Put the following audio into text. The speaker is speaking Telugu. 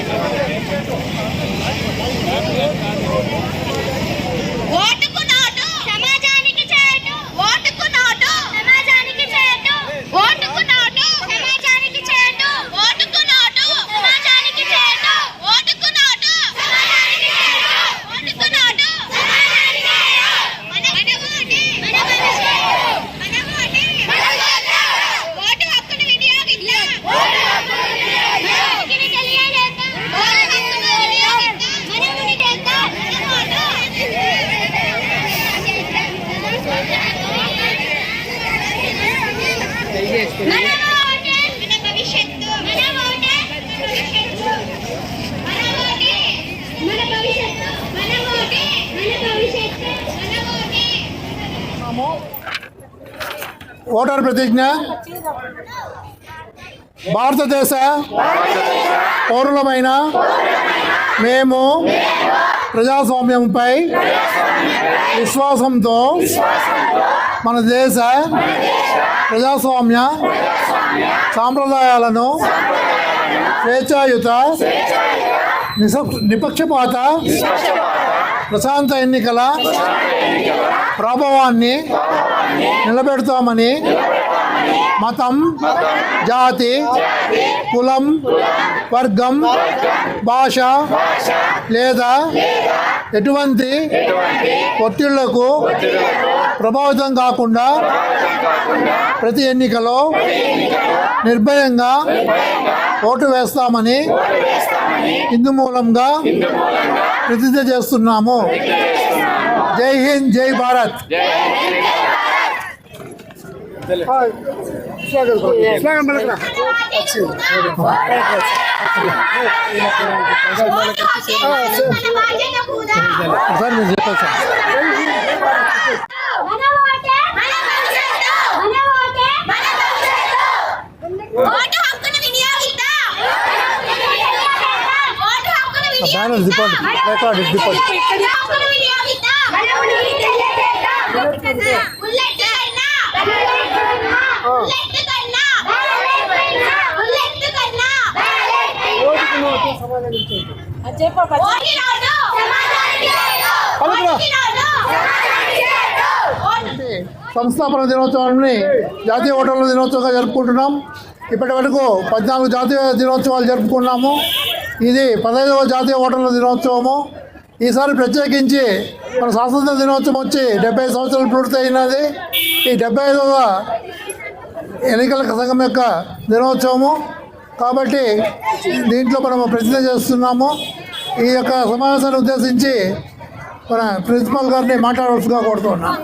Thank you. ఓటర్ ప్రతిజ్ఞ? భారతదేశ పౌరులమైన మేము ప్రజాస్వామ్యంపై విశ్వాసంతో మన దేశ ప్రజాస్వామ్య సాంప్రదాయాలను స్వేచ్ఛాయుత నిపక్షపాత ప్రశాంత ఎన్నికల ప్రభావాన్ని నిలబెడతామని మతం జాతి కులం వర్గం భాష లేదా ఎటువంటి ఒత్తిళ్ళకు ప్రభావితం కాకుండా ప్రతి ఎన్నికలో నిర్భయంగా ఓటు వేస్తామని ఇందు మూలంగా ప్రతిజ్ఞ చేస్తున్నాము జై హింద్ జై భారత్ సార్ మీరు చెప్పండి సార్ సంస్థాపన దినోత్సవాన్ని జాతీయ ఓటర్ల దినోత్సవంగా జరుపుకుంటున్నాం. ఇప్పటి వరకు పద్నాలుగు జాతీయ దినోత్సవాలు జరుపుకున్నాము. ఇది పదహైదవ జాతీయ ఓటర్ల దినోత్సవము. ఈసారి ప్రత్యేకించి మన స్వాతంత్ర దినోత్సవం వచ్చి డెబ్బై సంవత్సరాలు పూర్తయినది. ఈ డెబ్బై ఐదవ ఎన్నికల సంఘం యొక్క దినోత్సవము. కాబట్టి దీంట్లో మనం ప్రతిజ్ఞ చేస్తున్నాము. ఈ యొక్క సమావేశాన్ని ఉద్దేశించి మన ప్రిన్సిపల్ గారిని మాట్లాడవలసిగా కోరుతున్నాం